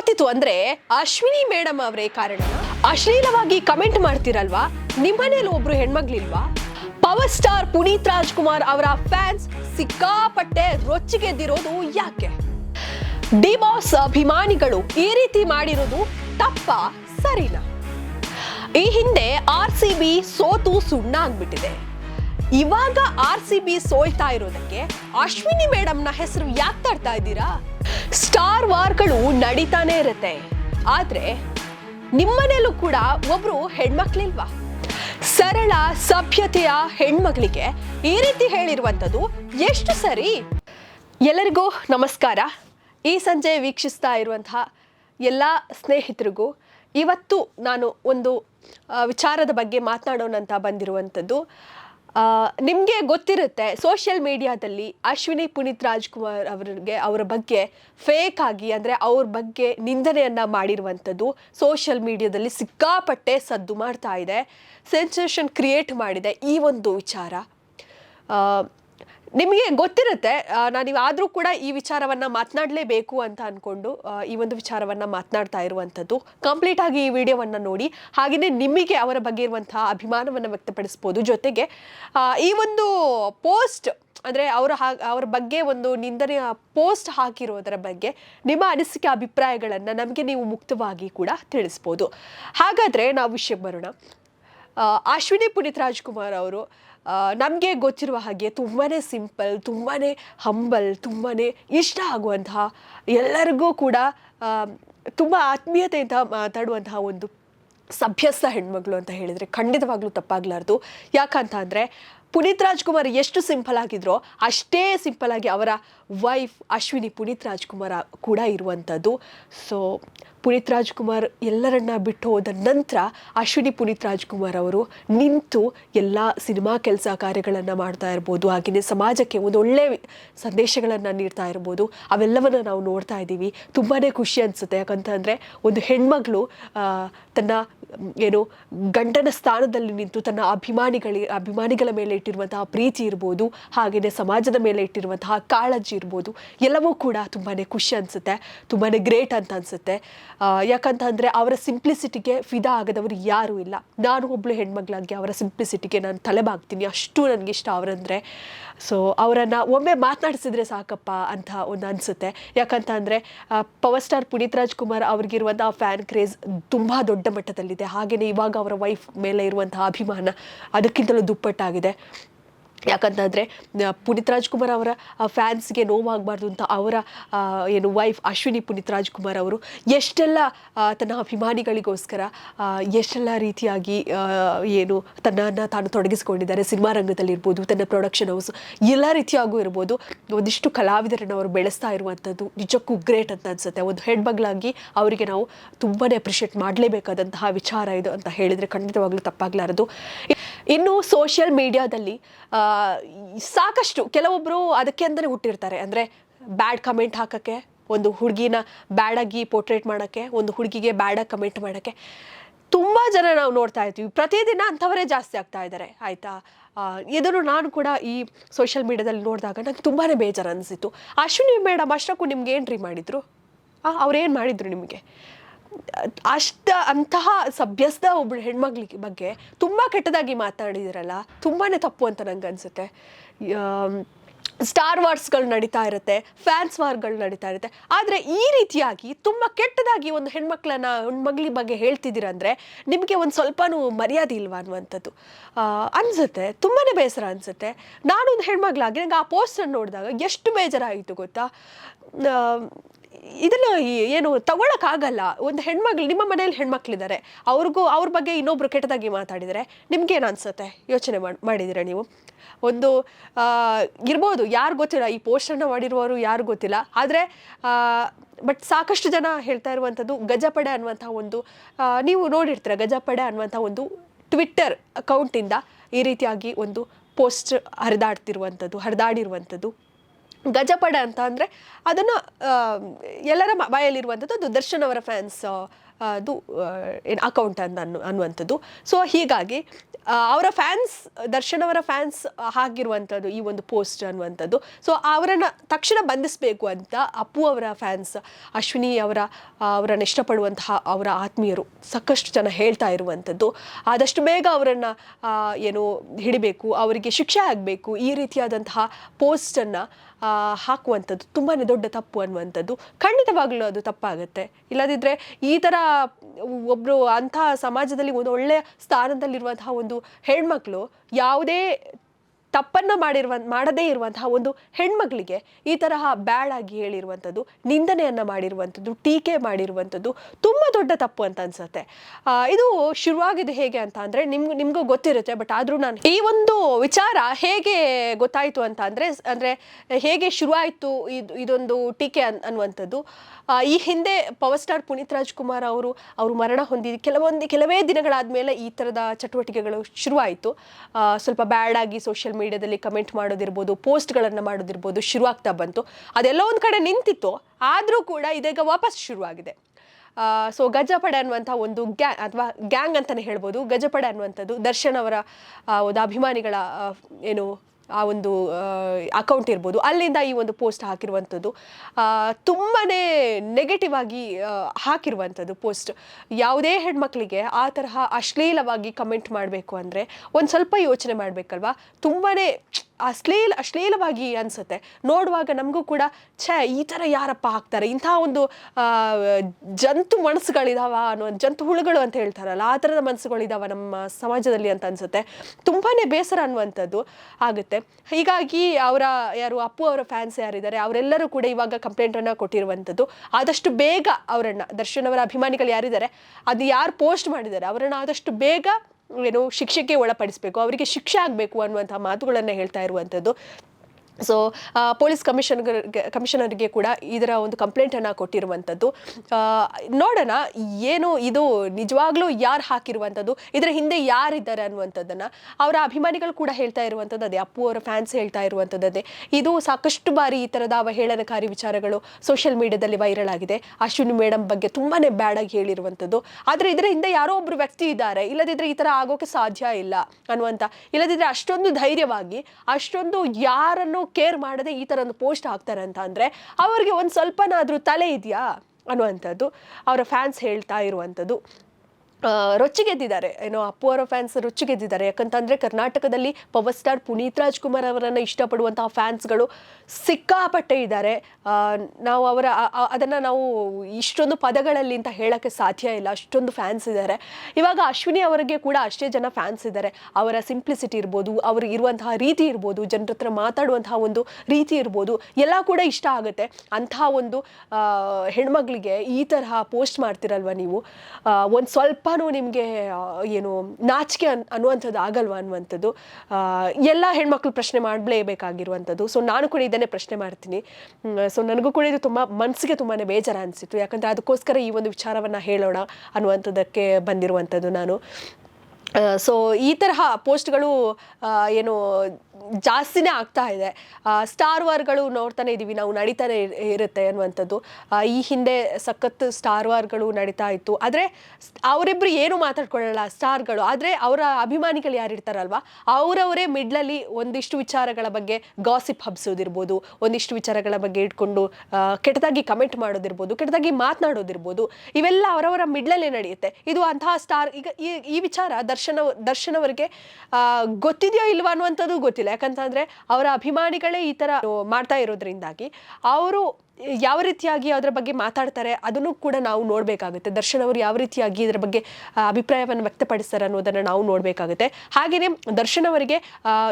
ಸೋತಿತು ಅಂದ್ರೆ ಅಶ್ವಿನಿ ಮೇಡಮ್ ಅವರೇ ಕಾರಣ. ಅಶ್ಲೀಲವಾಗಿ ಕಮೆಂಟ್ ಮಾಡ್ತಿರಲ್ವಾ? ನಿಮ್ಮನೇಲಿ ಒಬ್ರು ಹೆಣ್ಮಗ್ಲಿಲ್ವಾ ಪವರ್ ಸ್ಟಾರ್ ಪುನೀತ್ ರಾಜ್ಕುಮಾರ್ ಅವರ ಫ್ಯಾನ್ಸ್ ಸಿಕ್ಕಾಪಟ್ಟೆ ರೊಚ್ಚಿಗೆದ್ದಿರೋದು ಯಾಕೆ? ಡಿ ಬಾಸ್ ಅಭಿಮಾನಿಗಳು ಈ ರೀತಿ ಮಾಡಿರೋದು ತಪ್ಪ, ಸರಿನಾ? ಈ ಹಿಂದೆ ಆರ್ ಸಿ ಬಿ ಸೋತು ಸುಣ್ಣ ಆಗ್ಬಿಟ್ಟಿದೆ. ಇವಾಗ ಆರ್ ಸಿ ಬಿ ಸೋಲ್ತಾ ಇರೋದಕ್ಕೆ ಅಶ್ವಿನಿ ಮೇಡಮ್ನ ಹೆಸರು ಯಾಕೆ ತರ್ತಾ ಇದ್ದೀರಾ? ಸ್ಟಾರ್ ವಾರ್ಗಳು ನಡೀತಾನೆ ಇರುತ್ತೆ. ಆದ್ರೆ ನಿಮ್ಮನೇಲೂ ಕೂಡ ಒಬ್ರು ಹೆಣ್ಮಕ್ಳಿಲ್ವಾ? ಸರಳ, ಸಭ್ಯತೆಯ ಹೆಣ್ಮಗಳಿಗೆ ಈ ರೀತಿ ಹೇಳಿರುವಂಥದ್ದು ಎಷ್ಟು ಸರಿ? ಎಲ್ಲರಿಗೂ ನಮಸ್ಕಾರ. ಈ ಸಂಜೆ ವೀಕ್ಷಿಸ್ತಾ ಇರುವಂತಹ ಎಲ್ಲ ಸ್ನೇಹಿತರಿಗೂ ಇವತ್ತು ನಾನು ಒಂದು ವಿಚಾರದ ಬಗ್ಗೆ ಮಾತನಾಡೋಣ ಅಂತ ಬಂದಿರುವಂಥದ್ದು. ನಿಮಗೆ ಗೊತ್ತಿರುತ್ತೆ ಸೋಷಿಯಲ್ ಮೀಡಿಯಾದಲ್ಲಿ ಅಶ್ವಿನಿ ಪುನೀತ್ ರಾಜ್ಕುಮಾರ್ ಅವರಿಗೆ, ಅವರ ಬಗ್ಗೆ ಫೇಕ್ ಆಗಿ ಅಂದರೆ ಅವ್ರ ಬಗ್ಗೆ ನಿಂದನೆಯನ್ನು ಮಾಡಿರುವಂಥದ್ದು ಸೋಷಿಯಲ್ ಮೀಡಿಯಾದಲ್ಲಿ ಸಿಕ್ಕಾಪಟ್ಟೆ ಸದ್ದು ಮಾಡ್ತಾ ಇದೆ. ಸೆನ್ಸೇಷನ್ ಕ್ರಿಯೇಟ್ ಮಾಡಿದೆ ಈ ಒಂದು ವಿಚಾರ. ನಿಮಗೆ ಗೊತ್ತಿರುತ್ತೆ ನಾನು ಆದರೂ ಕೂಡ ಈ ವಿಚಾರವನ್ನು ಮಾತನಾಡಲೇಬೇಕು ಅಂತ ಅಂದ್ಕೊಂಡು ಈ ಒಂದು ವಿಚಾರವನ್ನು ಮಾತನಾಡ್ತಾ ಇರುವಂಥದ್ದು. ಕಂಪ್ಲೀಟ್ ಆಗಿ ಈ ವಿಡಿಯೋವನ್ನು ನೋಡಿ ಹಾಗೆಯೇ ನಿಮಗೆ ಅವರ ಬಗ್ಗೆ ಇರುವಂತಹ ಅಭಿಮಾನವನ್ನು ವ್ಯಕ್ತಪಡಿಸ್ಬೋದು. ಜೊತೆಗೆ ಈ ಒಂದು ಪೋಸ್ಟ್, ಅಂದರೆ ಅವರ ಹಾ, ಅವ್ರ ಬಗ್ಗೆ ಒಂದು ನಿಂದನೆಯ ಪೋಸ್ಟ್ ಹಾಕಿರೋದರ ಬಗ್ಗೆ ನಿಮ್ಮ ಅನಿಸಿಕೆ ಅಭಿಪ್ರಾಯಗಳನ್ನು ನಮಗೆ ನೀವು ಮುಕ್ತವಾಗಿ ಕೂಡ ತಿಳಿಸ್ಬೋದು. ಹಾಗಾದರೆ ನಾವು ವಿಷಯಕ್ಕೆ ಬರೋಣ. ಅಶ್ವಿನಿ ಪುನೀತ್ ರಾಜ್ಕುಮಾರ್ ಅವರು ನಮಗೆ ಗೊತ್ತಿರುವ ಹಾಗೆ ತುಂಬಾ ಸಿಂಪಲ್ ತುಂಬಾ ಹಂಬಲ್ ತುಂಬಾ ಇಷ್ಟ ಆಗುವಂತಹ ಎಲ್ಲರಿಗೂ ಕೂಡ ತುಂಬ ಆತ್ಮೀಯತೆಯಿಂದ ಮಾತಾಡುವಂತಹ ಒಂದು ಸಭ್ಯಸ್ಥ ಹೆಣ್ಮಗಳು ಅಂತ ಹೇಳಿದರೆ ಖಂಡಿತವಾಗ್ಲೂ ತಪ್ಪಾಗಲಾರ್ದು. ಯಾಕಂತ ಅಂದರೆ ಪುನೀತ್ ರಾಜ್ಕುಮಾರ್ ಎಷ್ಟು ಸಿಂಪಲ್ ಆಗಿದ್ರೋ ಅಷ್ಟೇ ಸಿಂಪಲ್ ಆಗಿ ಅವರ ವೈಫ್ ಅಶ್ವಿನಿ ಪುನೀತ್ ರಾಜ್ಕುಮಾರ್ ಕೂಡ ಇರುವಂಥದ್ದು ಸೊ ಪುನೀತ್ ರಾಜ್ಕುಮಾರ್ ಎಲ್ಲರನ್ನ ಬಿಟ್ಟು ಹೋದ ನಂತರ ಅಶ್ವಿನಿ ಪುನೀತ್ ರಾಜ್ಕುಮಾರ್ ಅವರು ನಿಂತು ಎಲ್ಲ ಸಿನಿಮಾ ಕೆಲಸ ಕಾರ್ಯಗಳನ್ನು ಮಾಡ್ತಾ ಇರ್ಬೋದು ಹಾಗೆಯೇ ಸಮಾಜಕ್ಕೆ ಒಂದು ಒಳ್ಳೆ ಸಂದೇಶಗಳನ್ನು ನೀಡ್ತಾ ಇರ್ಬೋದು, ಅವೆಲ್ಲವನ್ನು ನಾವು ನೋಡ್ತಾ ಇದ್ದೀವಿ. ತುಂಬಾ ಖುಷಿ ಅನಿಸುತ್ತೆ. ಯಾಕಂತಂದರೆ ಒಂದು ಹೆಣ್ಮಗಳು ತನ್ನ, ಏನು, ಗಂಡನ ಸ್ಥಾನದಲ್ಲಿ ನಿಂತು ತನ್ನ ಅಭಿಮಾನಿಗಳಿ ಅಭಿಮಾನಿಗಳ ಮೇಲೆ ಇಟ್ಟಿರುವಂತಹ ಪ್ರೀತಿ ಇರ್ಬೋದು ಹಾಗೆಯೇ ಸಮಾಜದ ಮೇಲೆ ಇಟ್ಟಿರುವಂತಹ ಕಾಳಜಿ ಇರ್ಬೋದು, ಎಲ್ಲವೂ ಕೂಡ ತುಂಬಾ ಖುಷಿ ಅನಿಸುತ್ತೆ. ತುಂಬಾ ಗ್ರೇಟ್ ಅಂತ ಅನಿಸುತ್ತೆ. ಯಾಕಂತಂದರೆ ಅವರ ಸಿಂಪ್ಲಿಸಿಟಿಗೆ ಫಿದಾ ಆಗದವರು ಯಾರೂ ಇಲ್ಲ. ನಾನು ಒಬ್ಬಳು ಹೆಣ್ಮಗ್ಳಾಗಿ ಅವರ ಸಿಂಪ್ಲಿಸಿಟಿಗೆ ನಾನು ತಲೆಬಾಗ್ತೀನಿ. ಅಷ್ಟು ನನಗೆ ಇಷ್ಟ ಅವರಂದರೆ. ಸೊ ಅವರನ್ನು ಒಮ್ಮೆ ಮಾತನಾಡಿಸಿದ್ರೆ ಸಾಕಪ್ಪ ಅಂತ ಒಂದು ಅನಿಸುತ್ತೆ. ಯಾಕಂತ ಅಂದರೆ ಪವರ್ ಸ್ಟಾರ್ ಪುನೀತ್ ರಾಜ್ಕುಮಾರ್ ಅವ್ರಿಗಿರುವಂಥ ಫ್ಯಾನ್ ಕ್ರೇಜ್ ತುಂಬ ದೊಡ್ಡ ಮಟ್ಟದಲ್ಲಿದೆ. ಹಾಗೆಯೇ ಇವಾಗ ಅವರ ವೈಫ್ ಮೇಲೆ ಇರುವಂತಹ ಅಭಿಮಾನ ಅದಕ್ಕಿಂತಲೂ ದುಪ್ಪಟ್ಟಾಗಿದೆ. ಯಾಕಂತಂದರೆ ಪುನೀತ್ ರಾಜ್ಕುಮಾರ್ ಅವರ ಫ್ಯಾನ್ಸ್ಗೆ ನೋವಾಗಬಾರ್ದು ಅಂತ ಅವರ ಏನು ವೈಫ್ ಅಶ್ವಿನಿ ಪುನೀತ್ ರಾಜ್ಕುಮಾರ್ ಅವರು ಎಷ್ಟೆಲ್ಲ ತನ್ನ ಅಭಿಮಾನಿಗಳಿಗೋಸ್ಕರ ಎಷ್ಟೆಲ್ಲ ರೀತಿಯಾಗಿ ಏನು ತನ್ನನ್ನು ತಾನು ತೊಡಗಿಸ್ಕೊಂಡಿದ್ದಾರೆ, ಸಿನಿಮಾ ರಂಗದಲ್ಲಿರ್ಬೋದು ತನ್ನ ಪ್ರೊಡಕ್ಷನ್ ಹೌಸ್ ಎಲ್ಲ ರೀತಿಯಾಗೂ ಇರ್ಬೋದು, ಒಂದಿಷ್ಟು ಕಲಾವಿದರನ್ನು ಅವರು ಬೆಳೆಸ್ತಾ ಇರುವಂಥದ್ದು ನಿಜಕ್ಕೂ ಗ್ರೇಟ್ ಅಂತ ಅನಿಸುತ್ತೆ. ಒಂದು ಹೆಣ್ಮಗಳಾಗಿ ಅವರಿಗೆ ನಾವು ತುಂಬಾ ಅಪ್ರಿಷಿಯೇಟ್ ಮಾಡಲೇಬೇಕಾದಂತಹ ವಿಚಾರ ಇದು ಅಂತ ಹೇಳಿದರೆ ಖಂಡಿತವಾಗ್ಲೂ ತಪ್ಪಾಗಲಾರದು. ಇನ್ನು ಸೋಷಿಯಲ್ ಮೀಡಿಯಾದಲ್ಲಿ ಸಾಕಷ್ಟು ಕೆಲವೊಬ್ಬರು ಅದಕ್ಕೆ ಅಂದರೆ ಹುಟ್ಟಿರ್ತಾರೆ. ಅಂದರೆ ಬ್ಯಾಡ್ ಕಮೆಂಟ್ ಹಾಕೋಕ್ಕೆ, ಒಂದು ಹುಡುಗಿನ ಬ್ಯಾಡಾಗಿ ಪೋರ್ಟ್ರೇಟ್ ಮಾಡೋಕ್ಕೆ, ಒಂದು ಹುಡುಗಿಗೆ ಬ್ಯಾಡಾಗಿ ಕಮೆಂಟ್ ಮಾಡೋಕ್ಕೆ ತುಂಬ ಜನ ನಾವು ನೋಡ್ತಾ ಇರ್ತೀವಿ. ಪ್ರತಿದಿನ ಅಂಥವರೇ ಜಾಸ್ತಿ ಆಗ್ತಾ ಇದ್ದಾರೆ ಆಯಿತಾ? ಇದನ್ನು ನಾನು ಕೂಡ ಈ ಸೋಷಿಯಲ್ ಮೀಡಿಯಾದಲ್ಲಿ ನೋಡಿದಾಗ ನಂಗೆ ತುಂಬಾ ಬೇಜಾರು ಅನಿಸಿತು ಅಶ್ವಿನಿ ಮೇಡಮ್ ಅಷ್ಟಕ್ಕೂ ನಿಮ್ಗೆ ಏನು ರೀ ಮಾಡಿದರು ಅವ್ರೇನು ಮಾಡಿದರು ನಿಮಗೆ? ಅಷ್ಟ ಅಂತಹ ಸಭ್ಯಸ್ಥ ಒಬ್ಬಳು ಹೆಣ್ಮಗ್ಳಿಗೆ ಬಗ್ಗೆ ತುಂಬ ಕೆಟ್ಟದಾಗಿ ಮಾತಾಡಿದಿರಲ್ಲ ತುಂಬಾ ತಪ್ಪು ಅಂತ ನಂಗೆ ಅನಿಸುತ್ತೆ. ಸ್ಟಾರ್ ವಾರ್ಸ್ಗಳು ನಡೀತಾ ಇರುತ್ತೆ ಫ್ಯಾನ್ಸ್ ವಾರ್ಗಳು ನಡೀತಾ ಇರುತ್ತೆ. ಆದರೆ ಈ ರೀತಿಯಾಗಿ ತುಂಬ ಕೆಟ್ಟದಾಗಿ ಒಂದು ಹೆಣ್ಮಕ್ಳನ್ನ, ಹೆಣ್ಮಗ್ಳ ಬಗ್ಗೆ ಹೇಳ್ತಿದ್ದೀರಂದರೆ ನಿಮಗೆ ಒಂದು ಸ್ವಲ್ಪನೂ ಮರ್ಯಾದೆ ಇಲ್ವಾ ಅನ್ನುವಂಥದ್ದು. ಅನಿಸುತ್ತೆ ತುಂಬಾ ಬೇಸರ ಅನಿಸುತ್ತೆ. ನಾನೊಂದು ಹೆಣ್ಮಗ್ಳಾಗಿ ನಂಗೆ ಆ ಪೋಸ್ಟನ್ನು ನೋಡಿದಾಗ ಎಷ್ಟು ಬೇಜಾರಾಯಿತು ಗೊತ್ತಾ? ಇದನ್ನ ಏನು ತಗೊಳಕ್ಕಾಗಲ್ಲ. ಒಂದು ಹೆಣ್ಮಕ್ಳು ನಿಮ್ಮ ಮನೇಲಿ ಹೆಣ್ಮಕ್ಳಿದ್ದಾರೆ. ಅವ್ರಿಗೂ ಅವ್ರ ಬಗ್ಗೆ ಇನ್ನೊಬ್ರು ಕೆಟ್ಟದಾಗಿ ಮಾತಾಡಿದರೆ ನಿಮ್ಗೇನು ಅನ್ಸುತ್ತೆ? ಯೋಚನೆ ಮಾಡಿ ನೀವು? ಒಂದು ಇರ್ಬೋದು, ಯಾರು ಗೊತ್ತಿಲ್ಲ. ಈ ಪೋಸ್ಟನ್ನು ಮಾಡಿರುವವರು ಯಾರು ಗೊತ್ತಿಲ್ಲ. ಆದರೆ ಬಟ್ ಸಾಕಷ್ಟು ಜನ ಹೇಳ್ತಾ ಇರುವಂಥದ್ದು ಗಜಪಡೆ ಅನ್ನುವಂಥ ಒಂದು ನೀವು ನೋಡಿರ್ತೀರ ಗಜಪಡೆ ಅನ್ನುವಂಥ ಒಂದು ಟ್ವಿಟ್ಟರ್ ಅಕೌಂಟಿಂದ ಈ ರೀತಿಯಾಗಿ ಒಂದು ಪೋಸ್ಟ್ ಹರಿದಾಡ್ತಿರುವಂಥದ್ದು, ಹರಿದಾಡಿರುವಂಥದ್ದು. ಗಜಪಡ ಅಂತ ಅಂದರೆ ಅದನ್ನು ಎಲ್ಲರ ಬಾಯಲ್ಲಿರುವಂಥದ್ದು ಅದು ದರ್ಶನ್ ಅವರ ಫ್ಯಾನ್ಸ್ ಅದು ಏನು ಅಕೌಂಟ್ ಅಂತ ಅನ್ನು, ಅನ್ನುವಂಥದ್ದು. ಸೊ ಹೀಗಾಗಿ ಅವರ ಫ್ಯಾನ್ಸ್ ದರ್ಶನ್ ಅವರ ಫ್ಯಾನ್ಸ್ ಆಗಿರುವಂಥದ್ದು ಈ ಒಂದು ಪೋಸ್ಟ್ ಅನ್ನುವಂಥದ್ದು. ಸೊ ಅವರನ್ನು ತಕ್ಷಣ ಬಂಧಿಸಬೇಕು ಅಂತ ಅಪ್ಪು ಅವರ ಫ್ಯಾನ್ಸ್ ಅಶ್ವಿನಿ ಅವರ ಅವರನ್ನು ಇಷ್ಟಪಡುವಂತಹ ಅವರ ಆತ್ಮೀಯರು ಸಾಕಷ್ಟು ಜನ ಹೇಳ್ತಾ ಇರುವಂಥದ್ದು. ಆದಷ್ಟು ಬೇಗ ಅವರನ್ನು ಏನು ಹಿಡಿಬೇಕು, ಅವರಿಗೆ ಶಿಕ್ಷೆ ಆಗಬೇಕು, ಈ ರೀತಿಯಾದಂತಹ ಪೋಸ್ಟನ್ನು ಹಾಕುವಂಥದ್ದು ತುಂಬಾ ದೊಡ್ಡ ತಪ್ಪು ಅನ್ನುವಂಥದ್ದು ಖಂಡಿತವಾಗ್ಲೂ ಅದು ತಪ್ಪಾಗುತ್ತೆ. ಇಲ್ಲದಿದ್ದರೆ ಈ ಥರ ಒಬ್ಬರು ಅಂಥ ಸಮಾಜದಲ್ಲಿ ಒಂದು ಒಳ್ಳೆಯ ಸ್ಥಾನದಲ್ಲಿರುವಂತಹ ಒಂದು ಹೆಣ್ಮಕ್ಳು ಯಾವುದೇ ತಪ್ಪನ್ನು ಮಾಡಿರುವ, ಮಾಡದೇ ಇರುವಂತಹ ಒಂದು ಹೆಣ್ಮಗಳಿಗೆ ಈ ತರಹ ಬ್ಯಾಡ್ ಆಗಿ ಹೇಳಿರುವಂಥದ್ದು, ನಿಂದನೆಯನ್ನು ಮಾಡಿರುವಂಥದ್ದು, ಟೀಕೆ ಮಾಡಿರುವಂಥದ್ದು ತುಂಬ ದೊಡ್ಡ ತಪ್ಪು ಅಂತ ಅನ್ಸುತ್ತೆ. ಇದು ಶುರುವಾಗಿದೆ ಹೇಗೆ ಅಂತ ಅಂದರೆ ನಿಮ್ಗೆ ನಿಮಗೂ ಗೊತ್ತಿರುತ್ತೆ, ಬಟ್ ಆದರೂ ನಾನು ಈ ಒಂದು ವಿಚಾರ ಹೇಗೆ ಗೊತ್ತಾಯಿತು ಅಂತ ಅಂದರೆ ಅಂದರೆ ಹೇಗೆ ಶುರುವಾಯಿತು, ಇದು, ಇದೊಂದು ಟೀಕೆ ಅನ್, ಅನ್ನುವಂಥದ್ದು. ಈ ಹಿಂದೆ ಪವರ್ ಸ್ಟಾರ್ ಪುನೀತ್ ರಾಜ್ಕುಮಾರ್ ಅವರು ಅವರು ಮರಣ ಹೊಂದಿದ ಕೆಲವೊಂದು, ಕೆಲವೇ ದಿನಗಳಾದ ಮೇಲೆ ಈ ಥರದ ಚಟುವಟಿಕೆಗಳು ಶುರುವಾಯಿತು. ಸ್ವಲ್ಪ ಬ್ಯಾಡ್ ಆಗಿ ಸೋಷಿಯಲ್ ಮೀಡಿಯಾದಲ್ಲಿ ಕಮೆಂಟ್ ಮಾಡೋದಿರ್ಬೋದು, ಪೋಸ್ಟ್ಗಳನ್ನು ಮಾಡೋದಿರ್ಬೋದು ಶುರುವಾಗ್ತಾ ಬಂತು. ಅದೆಲ್ಲ ಒಂದು ಕಡೆ ನಿಂತಿತ್ತು, ಆದರೂ ಕೂಡ ಇದೀಗ ವಾಪಸ್ ಶುರುವಾಗಿದೆ. ಸೊ ಗಜಪಡೆ ಅನ್ನುವಂಥ ಒಂದು ಗ್ಯಾ, ಅಥವಾ ಗ್ಯಾಂಗ್ ಅಂತಲೇ ಹೇಳ್ಬೋದು. ಗಜಪಡೆ ಅನ್ನುವಂಥದ್ದು ದರ್ಶನ್ ಅವರ ಒಂದು ಅಭಿಮಾನಿಗಳ ಏನು ಆ ಒಂದು ಅಕೌಂಟ್ ಇರ್ಬೋದು. ಅಲ್ಲಿಂದ ಈ ಒಂದು ಪೋಸ್ಟ್ ಹಾಕಿರುವಂಥದ್ದು ತುಂಬಾ ನೆಗೆಟಿವ್ ಆಗಿ ಹಾಕಿರುವಂಥದ್ದು ಪೋಸ್ಟ್ ಯಾವುದೇ ಹೆಣ್ಮಕ್ಳಿಗೆ ಆ ತರಹ ಅಶ್ಲೀಲವಾಗಿ ಕಮೆಂಟ್ ಮಾಡಬೇಕು ಅಂದರೆ ಒಂದು ಸ್ವಲ್ಪ ಯೋಚನೆ ಮಾಡಬೇಕಲ್ವಾ? ತುಂಬಾ ಅಶ್ಲೀಲ ಅಶ್ಲೀಲವಾಗಿ ಅನಿಸುತ್ತೆ. ನೋಡುವಾಗ ನಮಗೂ ಕೂಡ, ಛೇ, ಈ ಥರ ಯಾರಪ್ಪ ಹಾಕ್ತಾರೆ? ಇಂಥ ಒಂದು ಜಂತು ಮನಸ್ಸುಗಳಿದಾವ ಅನ್ನೋ, ಜಂತು ಹುಳುಗಳು ಅಂತ ಹೇಳ್ತಾರಲ್ಲ, ಆ ಥರದ ಮನಸ್ಸುಗಳಿದಾವ ನಮ್ಮ ಸಮಾಜದಲ್ಲಿ ಅಂತ ಅನಿಸುತ್ತೆ. ತುಂಬಾ ಬೇಸರ ಅನ್ನುವಂಥದ್ದು ಆಗುತ್ತೆ. ಹೀಗಾಗಿ ಅವರ, ಯಾರು ಅಪ್ಪು ಅವರ ಫ್ಯಾನ್ಸ್ ಯಾರಿದ್ದಾರೆ, ಅವರೆಲ್ಲರೂ ಕೂಡ ಇವಾಗ ಕಂಪ್ಲೇಂಟನ್ನು ಕೊಟ್ಟಿರುವಂಥದ್ದು. ಆದಷ್ಟು ಬೇಗ ಅವರನ್ನು, ದರ್ಶನ್ ಅವರ ಅಭಿಮಾನಿಗಳು ಯಾರಿದ್ದಾರೆ, ಅದು ಯಾರು ಪೋಸ್ಟ್ ಮಾಡಿದ್ದಾರೆ, ಅವರನ್ನು ಆದಷ್ಟು ಬೇಗ ಏನು ಶಿಕ್ಷೆಗೆ ಒಳಪಡಿಸಬೇಕು ಅವರಿಗೆ ಶಿಕ್ಷೆ ಆಗಬೇಕು ಅನ್ನುವಂಥ ಮಾತುಗಳನ್ನು ಹೇಳ್ತಾ ಇರುವಂಥದ್ದು. ಸೊ ಪೊಲೀಸ್ ಕಮಿಷನರ್ ಕಮಿಷನರ್ಗೆ ಕೂಡ ಇದರ ಒಂದು ಕಂಪ್ಲೇಂಟನ್ನು ಕೊಟ್ಟಿರುವಂಥದ್ದು. ನೋಡೋಣ, ಏನು ಇದು ನಿಜವಾಗ್ಲೂ ಯಾರು ಹಾಕಿರುವಂಥದ್ದು, ಇದರ ಹಿಂದೆ ಯಾರಿದ್ದಾರೆ ಅನ್ನುವಂಥದ್ದನ್ನು. ಅವರ ಅಭಿಮಾನಿಗಳು ಕೂಡ ಹೇಳ್ತಾ ಇರುವಂಥದ್ದು ಅದೇ, ಅಪ್ಪು ಅವರ ಫ್ಯಾನ್ಸ್ ಹೇಳ್ತಾ ಇರುವಂಥದ್ದು ಅದೇ. ಇದು ಸಾಕಷ್ಟು ಬಾರಿ ಈ ಥರದ ಅವಹೇಳನಕಾರಿ ವಿಚಾರಗಳು ಸೋಷಿಯಲ್ ಮೀಡಿಯಾದಲ್ಲಿ ವೈರಲ್ ಆಗಿದೆ. ಅಶ್ವಿನಿ ಮೇಡಮ್ ಬಗ್ಗೆ ತುಂಬಾ ಬ್ಯಾಡಾಗಿ ಹೇಳಿರುವಂಥದ್ದು. ಆದರೆ ಇದರ ಹಿಂದೆ ಯಾರೋ ಒಬ್ಬರು ವ್ಯಕ್ತಿ ಇದ್ದಾರೆ. ಇಲ್ಲದಿದ್ದರೆ ಈ ಥರ ಆಗೋಕೆ ಸಾಧ್ಯ ಇಲ್ಲ ಅನ್ನುವಂಥ. ಇಲ್ಲದಿದ್ದರೆ ಅಷ್ಟೊಂದು ಧೈರ್ಯವಾಗಿ, ಅಷ್ಟೊಂದು ಯಾರನ್ನು ಕೇರ್ ಮಾಡದೆ ಈ ಥರ ಒಂದು ಪೋಸ್ಟ್ ಹಾಕ್ತಾರೆ ಅಂತ ಅಂದರೆ ಅವರಿಗೆ ಒಂದು ಸ್ವಲ್ಪನಾದರೂ ತಲೆ ಇದೆಯಾ ಅನ್ನುವಂಥದ್ದು, ಅವರ ಫ್ಯಾನ್ಸ್ ಹೇಳ್ತಾ ಇರುವಂಥದ್ದು. ರೊಚ್ಚಿಗೆದ್ದಿದ್ದಾರೆ. ಏನೋ ಅಪ್ಪು ಅವರ ಫ್ಯಾನ್ಸ್ ರೊಚ್ಚಿಗೆದ್ದಿದ್ದಾರೆ. ಯಾಕಂತಂದರೆ ಕರ್ನಾಟಕದಲ್ಲಿ ಪವರ್ ಸ್ಟಾರ್ ಪುನೀತ್ ರಾಜ್ಕುಮಾರ್ ಅವರನ್ನು ಇಷ್ಟಪಡುವಂತಹ ಫ್ಯಾನ್ಸ್ಗಳು ಸಿಕ್ಕಾಪಟ್ಟೆ ಇದ್ದಾರೆ. ನಾವು ಅವರ ಅದನ್ನು ನಾವು ಇಷ್ಟೊಂದು ಪದಗಳಲ್ಲಿ ಅಂತ ಹೇಳೋಕ್ಕೆ ಸಾಧ್ಯ ಇಲ್ಲ. ಅಷ್ಟೊಂದು ಫ್ಯಾನ್ಸ್ ಇದ್ದಾರೆ. ಇವಾಗ ಅಶ್ವಿನಿ ಅವರಿಗೆ ಕೂಡ ಅಷ್ಟೇ ಜನ ಫ್ಯಾನ್ಸ್ ಇದ್ದಾರೆ. ಅವರ ಸಿಂಪ್ಲಿಸಿಟಿ ಇರ್ಬೋದು, ಅವರು ಇರುವಂತಹ ರೀತಿ ಇರ್ಬೋದು, ಜನರ ಹತ್ರ ಮಾತಾಡುವಂತಹ ಒಂದು ರೀತಿ ಇರ್ಬೋದು, ಎಲ್ಲ ಕೂಡ ಇಷ್ಟ ಆಗುತ್ತೆ. ಅಂತಹ ಒಂದು ಹೆಣ್ಮಗಳಿಗೆ ಈ ತರಹ ಪೋಸ್ಟ್ ಮಾಡ್ತಿರಲ್ವ ನೀವು? ಒಂದು ಸ್ವಲ್ಪನೂ ನಿಮಗೆ ಏನು ನಾಚಿಕೆ ಅನ್, ಅನ್ನುವಂಥದ್ದು ಆಗಲ್ವಾ ಅನ್ನುವಂಥದ್ದು? ಎಲ್ಲ ಹೆಣ್ಮಕ್ಳು ಪ್ರಶ್ನೆ ಮಾಡಲೇಬೇಕಾಗಿರುವಂಥದ್ದು. ಸೊ ನಾನು ಕೂಡ ಇದನ್ನೇ ಪ್ರಶ್ನೆ ಮಾಡ್ತೀನಿ. ಸೊ ನನಗೂ ಕೂಡ ಇದು ತುಂಬ ಮನಸ್ಸಿಗೆ ತುಂಬಾ ಬೇಜಾರ ಅನಿಸಿತು ಯಾಕಂದರೆ ಅದಕ್ಕೋಸ್ಕರ ಈ ಒಂದು ವಿಚಾರವನ್ನು ಹೇಳೋಣ ಅನ್ನುವಂಥದ್ದಕ್ಕೆ ಬಂದಿರುವಂಥದ್ದು ನಾನು. ಸೊ ಈ ತರಹ ಪೋಸ್ಟ್ಗಳು ಏನು ಜಾಸ್ತಿನೇ ಆಗ್ತಾ ಇದೆ. ಸ್ಟಾರ್ ವಾರ್ಗಳು ನೋಡ್ತಾನೆ ಇದ್ದೀವಿ ನಾವು ನಡೀತಾನೆ ಇರ್- ಇರುತ್ತೆ ಅನ್ನುವಂಥದ್ದು. ಈ ಹಿಂದೆ ಸಖತ್ ಸ್ಟಾರ್ ವಾರ್ಗಳು ನಡೀತಾ ಇತ್ತು. ಆದರೆ ಅವರಿಬ್ಬರು ಏನು ಮಾತಾಡ್ಕೊಳ್ಳಲ್ಲ ಸ್ಟಾರ್ಗಳು ಆದರೆ, ಅವರ ಅಭಿಮಾನಿಗಳು ಯಾರು ಇರ್ತಾರಲ್ವಾ? ಅವರವರೇ ಮಿಡ್ಲಲ್ಲಿ ಒಂದಿಷ್ಟು ವಿಚಾರಗಳ ಬಗ್ಗೆ ಗಾಸಿಪ್ ಹಬ್ಸೋದಿರ್ಬೋದು, ಒಂದಿಷ್ಟು ವಿಚಾರಗಳ ಬಗ್ಗೆ ಇಟ್ಕೊಂಡು ಕೆಟ್ಟದಾಗಿ ಕಮೆಂಟ್ ಮಾಡೋದಿರ್ಬೋದು, ಕೆಟ್ಟದಾಗಿ ಮಾತನಾಡೋದಿರ್ಬೋದು. ಇವೆಲ್ಲ ಅವರವರ ಮಿಡ್ಲಲ್ಲೇ ನಡೆಯುತ್ತೆ. ಇದು ಅಂತಹ ಸ್ಟಾರ್ ಈಗ ಈ ವಿಚಾರ ದರ್ಶನ ದರ್ಶನವರಿಗೆ ಗೊತ್ತಿದೆಯೋ ಇಲ್ವಾ ಅನ್ನುವಂಥದ್ದು ಗೊತ್ತಿಲ್ಲ. ಯಾಕಂತಂದ್ರೆ ಅವರ ಅಭಿಮಾನಿಗಳೇ ಈ ತರ ಮಾಡ್ತಾ ಇರೋದ್ರಿಂದಾಗಿ ಅವರು ಯಾವ ರೀತಿಯಾಗಿ ಅದರ ಬಗ್ಗೆ ಮಾತಾಡ್ತಾರೆ ಅದನ್ನು ಕೂಡ ನಾವು ನೋಡಬೇಕಾಗುತ್ತೆ. ದರ್ಶನ್ ಅವರು ಯಾವ ರೀತಿಯಾಗಿ ಇದರ ಬಗ್ಗೆ ಅಭಿಪ್ರಾಯವನ್ನು ವ್ಯಕ್ತಪಡಿಸ್ತಾರೆ ಅನ್ನೋದನ್ನು ನಾವು ನೋಡಬೇಕಾಗುತ್ತೆ. ಹಾಗೆಯೇ ದರ್ಶನ್ ಅವರಿಗೆ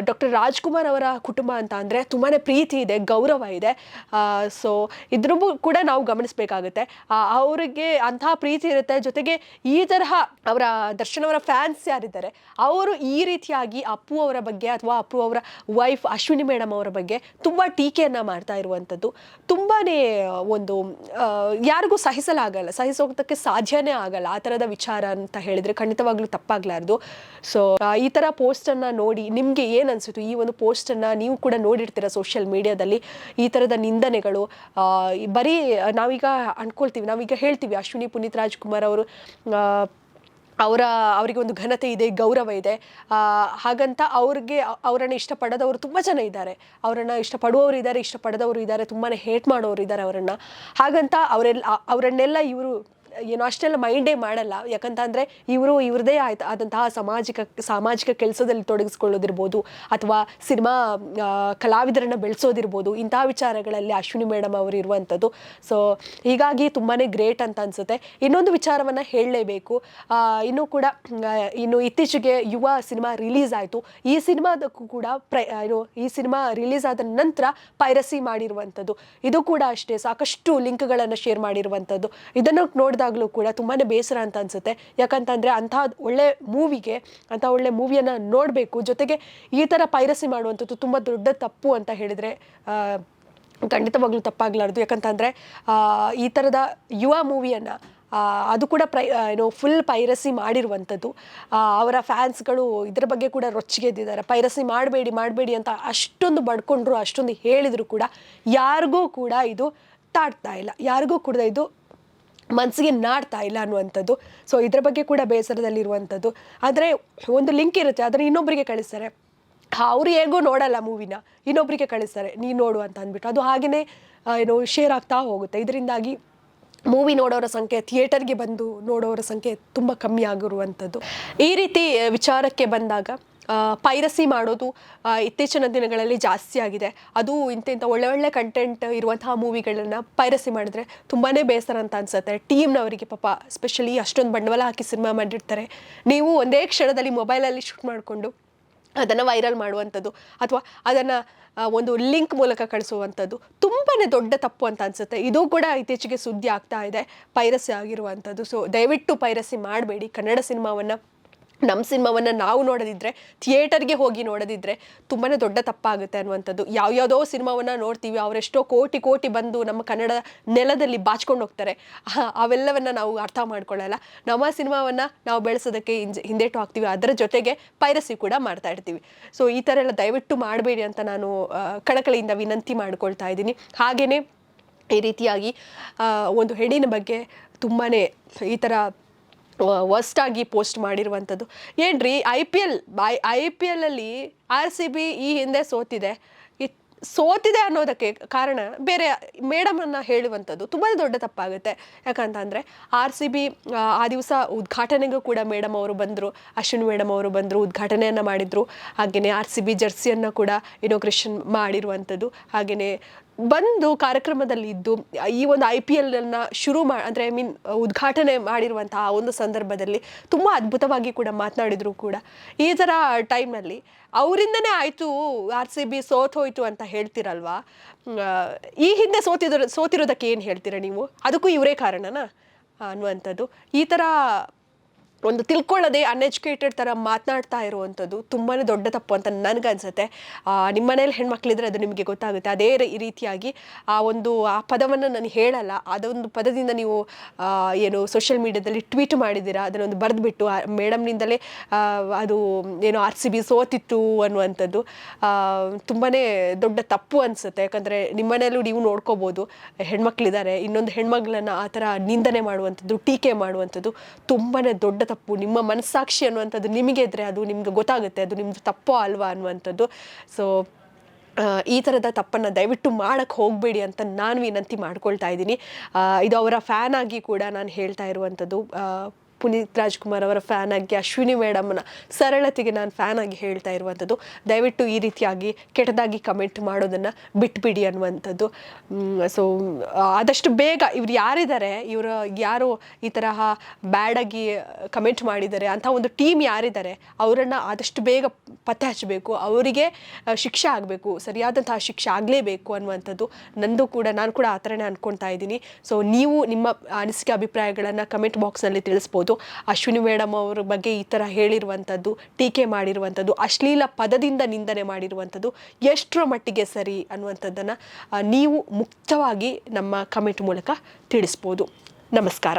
ಡಾಕ್ಟರ್ ರಾಜ್ಕುಮಾರ್ ಅವರ ಕುಟುಂಬ ಅಂತ ಅಂದರೆ ತುಂಬಾ ಪ್ರೀತಿ ಇದೆ, ಗೌರವ ಇದೆ. ಸೊ ಇದ್ರ ಕೂಡ ನಾವು ಗಮನಿಸಬೇಕಾಗುತ್ತೆ. ಅವರಿಗೆ ಅಂತಹ ಪ್ರೀತಿ ಇರುತ್ತೆ. ಜೊತೆಗೆ ಈ ತರಹ ಅವರ, ದರ್ಶನ್ ಅವರ ಫ್ಯಾನ್ಸ್ ಯಾರಿದ್ದಾರೆ, ಅವರು ಈ ರೀತಿಯಾಗಿ ಅಪ್ಪು ಅವರ ಬಗ್ಗೆ ಅಥವಾ ಅಪ್ಪು ಅವರ ವೈಫ್ ಅಶ್ವಿನಿ ಮೇಡಮ್ ಅವರ ಬಗ್ಗೆ ತುಂಬ ಟೀಕೆಯನ್ನು ಮಾಡ್ತಾ ಇರುವಂಥದ್ದು ತುಂಬಾ ಒಂದು ಯಾರಿಗೂ ಸಹಿಸಲಾಗಲ್ಲ ಸಹಿಸೋದಕ್ಕೆ ಸಾಧ್ಯನೇ ಆಗಲ್ಲ ಆ ಥರದ ವಿಚಾರ ಅಂತ ಹೇಳಿದ್ರೆ ಖಂಡಿತವಾಗ್ಲೂ ತಪ್ಪಾಗಲಾರ್ದು. ಸೊ ಈ ಥರ ಪೋಸ್ಟನ್ನು ನೋಡಿ ನಿಮಗೆ ಏನು ಅನಿಸಿತು ಈ ಒಂದು ಪೋಸ್ಟನ್ನು ನೀವು ಕೂಡ ನೋಡಿರ್ತೀರ ಸೋಷಿಯಲ್ ಮೀಡಿಯಾದಲ್ಲಿ ಈ ಥರದ ನಿಂದನೆಗಳು ಬರೀ ನಾವೀಗ ಅಂದ್ಕೊಳ್ತೀವಿ ನಾವೀಗ ಹೇಳ್ತೀವಿ ಅಶ್ವಿನಿ ಪುನೀತ್ ರಾಜ್ಕುಮಾರ್ ಅವರು ಅವರ, ಅವರಿಗೆ ಒಂದು ಘನತೆ ಇದೆ, ಗೌರವ ಇದೆ. ಹಾಗಂತ ಅವ್ರಿಗೆ, ಅವರನ್ನು ಇಷ್ಟಪಡದವರು ತುಂಬ ಜನ ಇದ್ದಾರೆ. ಅವರನ್ನು ಇಷ್ಟಪಡುವವರು ಇದ್ದಾರೆ, ಇಷ್ಟಪಡದವರು ಇದ್ದಾರೆ ತುಂಬಾ ಹೇಟ್ ಮಾಡೋರು ಇದ್ದಾರೆ ಅವರನ್ನು. ಹಾಗಂತ ಅವರೆಲ್ಲ, ಅವರನ್ನೆಲ್ಲ ಇವರು ಏನೋ ಅಷ್ಟೆಲ್ಲ ಮೈಂಡೇ ಮಾಡಲ್ಲ. ಯಾಕಂತಂದರೆ ಇವರು ಇವ್ರದೇ ಆಯ್ತು ಆದಂತಹ ಸಾಮಾಜಿಕ ಸಾಮಾಜಿಕ ಕೆಲಸದಲ್ಲಿ ತೊಡಗಿಸ್ಕೊಳ್ಳೋದಿರ್ಬೋದು ಅಥವಾ ಸಿನಿಮಾ ಕಲಾವಿದರನ್ನು ಬೆಳೆಸೋದಿರ್ಬೋದು ಇಂತಹ ವಿಚಾರಗಳಲ್ಲಿ ಅಶ್ವಿನಿ ಮೇಡಮ್ ಅವರು ಇರುವಂಥದ್ದು. ಸೊ ಹೀಗಾಗಿ ತುಂಬಾ ಗ್ರೇಟ್ ಅಂತ ಅನಿಸುತ್ತೆ. ಇನ್ನೊಂದು ವಿಚಾರವನ್ನು ಹೇಳಲೇಬೇಕು. ಇನ್ನೂ ಕೂಡ ಇನ್ನು ಇತ್ತೀಚೆಗೆ ಯುವ ಸಿನಿಮಾ ರಿಲೀಸ್ ಆಯಿತು. ಈ ಸಿನಿಮಾದಕ್ಕೂ ಕೂಡ ಪ್ರ ಈ ಸಿನಿಮಾ ರಿಲೀಸ್ ಆದ ನಂತರ ಪೈರಸಿ ಮಾಡಿರುವಂಥದ್ದು. ಇದು ಕೂಡ ಅಷ್ಟೇ, ಸಾಕಷ್ಟು ಲಿಂಕ್ಗಳನ್ನು ಶೇರ್ ಮಾಡಿರುವಂಥದ್ದು. ಇದನ್ನು ನೋಡಿದಾಗಲೂ ಕೂಡ ತುಂಬಾ ಬೇಸರ ಅಂತ ಅನ್ಸುತ್ತೆ. ಯಾಕಂತಂದರೆ ಅಂಥ ಒಳ್ಳೆ ಮೂವಿಗೆ, ಅಂಥ ಒಳ್ಳೆ ಮೂವಿಯನ್ನು ನೋಡಬೇಕು. ಜೊತೆಗೆ ಈ ಥರ ಪೈರಸಿ ಮಾಡುವಂಥದ್ದು ತುಂಬ ದೊಡ್ಡ ತಪ್ಪು ಅಂತ ಹೇಳಿದರೆ ಖಂಡಿತವಾಗ್ಲೂ ತಪ್ಪಾಗಲಾರ್ದು. ಯಾಕಂತಂದರೆ ಈ ಥರದ ಯುವ ಮೂವಿಯನ್ನು ಅದು ಕೂಡ ಪ್ರೈ ಏನು ಫುಲ್ ಪೈರಸಿ ಮಾಡಿರುವಂಥದ್ದು. ಅವರ ಫ್ಯಾನ್ಸ್ಗಳು ಇದ್ರ ಬಗ್ಗೆ ಕೂಡ ರೊಚ್ಚಿಗೆದ್ದಿದ್ದಾರೆ. ಪೈರಸಿ ಮಾಡಬೇಡಿ ಮಾಡಬೇಡಿ ಅಂತ ಅಷ್ಟೊಂದು ಬಡ್ಕೊಂಡ್ರು, ಅಷ್ಟೊಂದು ಹೇಳಿದ್ರು ಕೂಡ ಯಾರಿಗೂ ಕೂಡ ಇದು ತಾಡ್ತಾ ಇಲ್ಲ. ಯಾರಿಗೂ ಕೂಡ ಇದು ಮನಸ್ಸಿಗೆ ನಾಡ್ತಾ ಇಲ್ಲ ಅನ್ನುವಂಥದ್ದು. ಸೊ ಇದ್ರ ಬಗ್ಗೆ ಕೂಡ ಬೇಸರದಲ್ಲಿರುವಂಥದ್ದು. ಆದರೆ, ಒಂದು ಲಿಂಕ್ ಇರುತ್ತೆ. ಅದನ್ನು ಇನ್ನೊಬ್ಬರಿಗೆ ಕಳಿಸ್ತಾರೆ. ಅವ್ರು ಹೇಗೂ ನೋಡಲ್ಲ ಮೂವಿನ. ಇನ್ನೊಬ್ಬರಿಗೆ ಕಳಿಸ್ತಾರೆ. ನೀನು ನೋಡು ಅಂತ ಅಂದ್ಬಿಟ್ಟು. ಅದು ಹಾಗೆಯೇ ಏನು ಶೇರ್ ಆಗ್ತಾ ಹೋಗುತ್ತೆ. ಇದರಿಂದಾಗಿ ಮೂವಿ ನೋಡೋರ ಸಂಖ್ಯೆ ಥಿಯೇಟರ್ಗೆ ಬಂದು ನೋಡೋರ ಸಂಖ್ಯೆ ತುಂಬ ಕಮ್ಮಿ ಆಗಿರುವಂಥದ್ದು. ಈ ರೀತಿ, ವಿಚಾರಕ್ಕೆ ಬಂದಾಗ ಪೈರಸಿ ಮಾಡೋದು ಇತ್ತೀಚಿನ ದಿನಗಳಲ್ಲಿ ಜಾಸ್ತಿ ಆಗಿದೆ. ಅದು ಇಂಥ ಇಂಥ ಒಳ್ಳೆ ಒಳ್ಳೆ ಕಂಟೆಂಟ್ ಇರುವಂತಹ ಮೂವಿಗಳನ್ನು ಪೈರಸಿ ಮಾಡಿದ್ರೆ ತುಂಬಾ ಬೇಸರ ಅಂತ ಅನ್ಸುತ್ತೆ. ಟೀಮ್ನವರಿಗೆ ಪಾಪ ಸ್ಪೆಷಲಿ ಅಷ್ಟೊಂದು ಬಂಡವಾಳ ಹಾಕಿ ಸಿನಿಮಾ ಮಾಡಿರ್ತಾರೆ. ನೀವು ಒಂದೇ ಕ್ಷಣದಲ್ಲಿ ಮೊಬೈಲಲ್ಲಿ ಶೂಟ್ ಮಾಡಿಕೊಂಡು ಅದನ್ನು ವೈರಲ್ ಮಾಡುವಂಥದ್ದು ಅಥವಾ ಅದನ್ನು ಒಂದು ಲಿಂಕ್ ಮೂಲಕ ಕಳಿಸುವಂಥದ್ದು ತುಂಬಾ ದೊಡ್ಡ ತಪ್ಪು ಅಂತ ಅನ್ಸುತ್ತೆ. ಇದು ಕೂಡ ಇತ್ತೀಚೆಗೆ ಸುದ್ದಿ ಆಗ್ತಾ ಇದೆ ಪೈರಸಿ ಆಗಿರುವಂಥದ್ದು. ಸೊ ದಯವಿಟ್ಟು ಪೈರಸಿ ಮಾಡಬೇಡಿ. ಕನ್ನಡ ಸಿನಿಮಾವನ್ನು ನಮ್ಮ ಸಿನಿಮಾವನ್ನು ನಾವು ನೋಡೋದಿದ್ರೆ, ಥಿಯೇಟರ್ಗೆ ಹೋಗಿ ನೋಡೋದಿದ್ರೆ ತುಂಬಾ ದೊಡ್ಡ ತಪ್ಪಾಗುತ್ತೆ ಅನ್ನುವಂಥದ್ದು. ಯಾವ್ಯಾವುದೋ ಸಿನಿಮಾವನ್ನು ನೋಡ್ತೀವಿ, ಅವರೆಷ್ಟೋ ಕೋಟಿ ಕೋಟಿ ಬಂದು ನಮ್ಮ ಕನ್ನಡ ನೆಲದಲ್ಲಿ ಬಾಚ್ಕೊಂಡು ಹೋಗ್ತಾರೆ. ಅವೆಲ್ಲವನ್ನು ನಾವು ಅರ್ಥ ಮಾಡ್ಕೊಳ್ಳಲ್ಲ. ನಮ್ಮ ಸಿನಿಮಾವನ್ನು ನಾವು ಬೆಳೆಸೋದಕ್ಕೆ ಹಿಂಜ, ಹಿಂದೇಟು ಹಾಕ್ತೀವಿ. ಅದರ ಜೊತೆಗೆ ಪೈರಸಿ ಕೂಡ ಮಾಡ್ತಾ ಇರ್ತೀವಿ. ಸೊ ಈ ಥರ ಎಲ್ಲ ದಯವಿಟ್ಟು ಮಾಡಬೇಡಿ ಅಂತ ನಾನು ಕಳಕಳಿಯಿಂದ ವಿನಂತಿ ಮಾಡ್ಕೊಳ್ತಾ ಇದ್ದೀನಿ. ಹಾಗೆಯೇ ಈ ರೀತಿಯಾಗಿ ಒಂದು ಹೆಣ್ಣಿನ ಬಗ್ಗೆ ತುಂಬಾ ಈ ಥರ ವರ್ಸ್ಟ್ ಆಗಿ ಪೋಸ್ಟ್ ಮಾಡಿರುವಂಥದ್ದು. ಏನ್ರಿ I P L I I P ಎಲ್ಲಲ್ಲಿ R C B ಈ ಹಿಂದೆ ಸೋತಿದೆ. ಸೋತಿದೆ ಅನ್ನೋದಕ್ಕೆ ಕಾರಣ ಬೇರೆ ಮೇಡಮನ್ನು ಹೇಳುವಂಥದ್ದು ತುಂಬ ದೊಡ್ಡ ತಪ್ಪಾಗುತ್ತೆ. ಯಾಕಂತಂದರೆ ಆರ್ ಸಿ ಬಿ ಆ ದಿವಸ ಉದ್ಘಾಟನೆಗೂ ಕೂಡ ಮೇಡಮ್ ಅವರು ಬಂದರು, ಅಶ್ವಿನ್ ಮೇಡಮ್ ಅವರು ಬಂದರು, ಉದ್ಘಾಟನೆಯನ್ನು ಮಾಡಿದರು. ಹಾಗೆಯೇ ಆರ್ ಸಿ ಬಿ ಜರ್ಸಿಯನ್ನು ಕೂಡ ಇನೋಗ್ರೇಷನ್ ಮಾಡಿರುವಂಥದ್ದು. ಹಾಗೆಯೇ ಬಂದು ಕಾರ್ಯಕ್ರಮದಲ್ಲಿ ಇದ್ದು, ಈ ಒಂದು ಐ ಪಿ ಎಲ್ನ ಶುರು ಮಾ, ಅಂದರೆ ಐ ಮೀನ್ ಉದ್ಘಾಟನೆ ಮಾಡಿರುವಂತಹ ಒಂದು ಸಂದರ್ಭದಲ್ಲಿ ತುಂಬ ಅದ್ಭುತವಾಗಿ ಕೂಡ ಮಾತನಾಡಿದ್ರು ಕೂಡ. ಈ ಥರ ಟೈಮ್ನಲ್ಲಿ ಅವರಿಂದನೇ ಆಯಿತು ಆರ್ ಸಿ ಬಿ ಸೋತೋಯ್ತು ಅಂತ ಹೇಳ್ತೀರಲ್ವಾ? ಈ ಹಿಂದೆ ಸೋತಿದ್ರು, ಸೋತಿರೋದಕ್ಕೆ ಏನು ಹೇಳ್ತೀರಾ ನೀವು? ಅದಕ್ಕೂ ಇವರೇ ಕಾರಣನಾ? ಅನ್ನುವಂಥದ್ದು. ಈ ಥರ ಒಂದು ತಿಳ್ಕೊಳ್ಳದೆ ಅನ್ಎಜುಕೇಟೆಡ್ ಥರ ಮಾತನಾಡ್ತಾ ಇರುವಂಥದ್ದು ತುಂಬಾ ದೊಡ್ಡ ತಪ್ಪು ಅಂತ ನನಗನ್ಸುತ್ತೆ. ನಿಮ್ಮ ಮನೇಲಿ ಹೆಣ್ಮಕ್ಳಿದ್ರೆ ಅದು ನಿಮಗೆ ಗೊತ್ತಾಗುತ್ತೆ. ಅದೇ ರೀತಿಯಾಗಿ ಆ ಒಂದು, ಆ ಪದವನ್ನು ನಾನು ಹೇಳಲ್ಲ. ಅದೊಂದು ಪದದಿಂದ ನೀವು ಏನು ಸೋಷಿಯಲ್ ಮೀಡ್ಯಾದಲ್ಲಿ ಟ್ವೀಟ್ ಮಾಡಿದ್ದೀರಾ, ಅದನ್ನೊಂದು ಬರೆದ್ಬಿಟ್ಟು ಮೇಡಮ್ನಿಂದಲೇ ಅದು ಏನು ಆರ್ ಸಿ ಬಿ ಸೋತಿತ್ತು ಅನ್ನುವಂಥದ್ದು ತುಂಬಾ ದೊಡ್ಡ ತಪ್ಪು ಅನಿಸುತ್ತೆ. ಯಾಕಂದರೆ ಮನೆಯಲ್ಲೂ ನೀವು ನೋಡ್ಕೋಬೋದು, ಹೆಣ್ಮಕ್ಳಿದ್ದಾರೆ. ಇನ್ನೊಂದು ಹೆಣ್ಮಗಳನ್ನು ಆ ಥರ ನಿಂದನೆ ಮಾಡುವಂಥದ್ದು, ಟೀಕೆ ಮಾಡುವಂಥದ್ದು ತುಂಬಾ ದೊಡ್ಡ ತಪ್ಪು, ನಿಮ್ಮ ಮನಸ್ಸಾಕ್ಷಿ ಅನ್ನುವಂಥದ್ದು ನಿಮಗೆ ಇದ್ದರೆ ಅದು ನಿಮ್ಗೆ ಗೊತ್ತಾಗುತ್ತೆ, ಅದು ನಿಮ್ದು ತಪ್ಪೋ ಅಲ್ವಾ ಅನ್ನುವಂಥದ್ದು. ಸೊ ಈ ಥರದ ತಪ್ಪನ್ನು ದಯವಿಟ್ಟು ಮಾಡೋಕ್ಕೆ ಹೋಗಬೇಡಿ ಅಂತ ನಾನು ವಿನಂತಿ ಮಾಡ್ಕೊಳ್ತಾ ಇದ್ದೀನಿ. ಇದು ಅವರ ಫ್ಯಾನ್ ಆಗಿ ಕೂಡ ನಾನು ಹೇಳ್ತಾ ಇರುವಂಥದ್ದು. ಪುನೀತ್ ರಾಜ್ಕುಮಾರ್ ಅವರ ಫ್ಯಾನ್ ಆಗಿ ಅಶ್ವಿನಿ ಮೇಡಮ್ನ ಸರಳತೆಗೆ ನಾನು ಫ್ಯಾನ್ ಆಗಿ ಹೇಳ್ತಾ ಇರುವಂಥದ್ದು. ದಯವಿಟ್ಟು ಈ ರೀತಿಯಾಗಿ ಕೆಟ್ಟದಾಗಿ ಕಮೆಂಟ್ ಮಾಡೋದನ್ನು ಬಿಟ್ಬಿಡಿ ಅನ್ನುವಂಥದ್ದು. ಸೊ ಆದಷ್ಟು ಬೇಗ ಇವ್ರು ಯಾರಿದ್ದಾರೆ, ಇವರು ಯಾರು ಈ ತರಹ ಬ್ಯಾಡಾಗಿ ಕಮೆಂಟ್ ಮಾಡಿದ್ದಾರೆ, ಅಂಥ ಒಂದು ಟೀಮ್ ಯಾರಿದ್ದಾರೆ, ಅವರನ್ನು ಆದಷ್ಟು ಬೇಗ ಪತ್ತೆ ಹಚ್ಚಬೇಕು ಅವರಿಗೆ ಶಿಕ್ಷೆ ಆಗಬೇಕು, ಸರಿಯಾದಂತಹ ಶಿಕ್ಷೆ ಆಗಲೇಬೇಕು ಅನ್ನುವಂಥದ್ದು ನಂದು ಕೂಡ, ನಾನು ಕೂಡ ಆ ಥರನೇ ಅಂದ್ಕೊಳ್ತಾ ಇದ್ದೀನಿ. ಸೊ ನೀವು ನಿಮ್ಮ ಅನಿಸಿಕೆ ಅಭಿಪ್ರಾಯಗಳನ್ನು ಕಮೆಂಟ್ ಬಾಕ್ಸ್ನಲ್ಲಿ ತಿಳಿಸ್ಬೋದು. ಅಶ್ವಿನಿ ಮೇಡಮ್ ಅವ್ರ ಬಗ್ಗೆ ಈ ಥರ ಹೇಳಿರುವಂಥದ್ದು, ಟೀಕೆ ಮಾಡಿರುವಂಥದ್ದು, ಅಶ್ಲೀಲ ಪದದಿಂದ ನಿಂದನೆ ಮಾಡಿರುವಂಥದ್ದು ಎಷ್ಟರ ಮಟ್ಟಿಗೆ ಸರಿ ಅನ್ನುವಂಥದ್ದನ್ನು ನೀವು ಮುಕ್ತವಾಗಿ ನಮ್ಮ ಕಮೆಂಟ್ ಮೂಲಕ ತಿಳಿಸ್ಬೋದು. ನಮಸ್ಕಾರ.